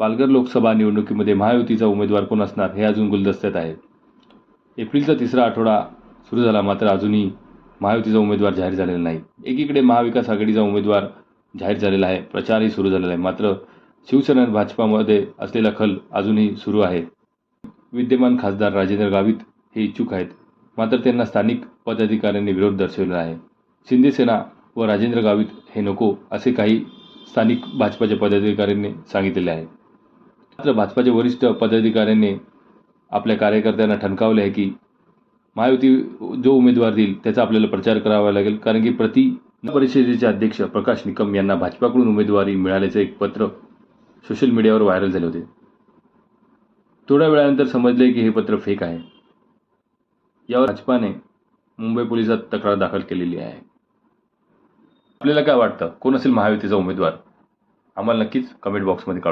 पालघर लोकसभा निवडणुकीमध्ये महायुतीचा उमेदवार कोण असणार हे अजून गुलदस्त्यात आहे एप्रिलचा तिसरा आठवडा सुरू झाला मात्र अजूनही महायुतीचा उमेदवार जाहीर झालेला नाही. एकीकडे महाविकास आघाडीचा उमेदवार जाहीर झालेला आहे प्रचारही सुरू झालेला आहे मात्र शिवसेना आणि भाजपामध्ये असलेला खल अजूनही सुरू आहे. विद्यमान खासदार राजेंद्र गावित हे इच्छुक आहेत मात्र त्यांना स्थानिक पदाधिकाऱ्यांनी विरोध दर्शवलेला आहे. शिंदेसेना व राजेंद्र गावित हे नको असे काही स्थानिक भाजपाच्या पदाधिकाऱ्यांनी सांगितलेले आहे. मात्र भाजपाच्या वरिष्ठ पदाधिकाऱ्यांनी आपल्या कार्यकर्त्यांना ठणकावले आहे की महायुती जो उमेदवार देईल त्याचा आपल्याला प्रचार करावा लागेल. कारण की प्रति परिषदेचे अध्यक्ष प्रकाश निकम यांना भाजपाकडून उमेदवारी मिळाल्याचे एक पत्र सोशल मीडियावर व्हायरल झाले होते. थोड्या वेळानंतर समजले की हे पत्र फेक आहे. यावर भाजपाने मुंबई पोलिसात तक्रार दाखल केलेली आहे. आपल्याला काय वाटतं? कोण असेल महायुतीचा उमेदवार? आम्हाला नक्कीच कमेंट बॉक्समध्ये कळवा.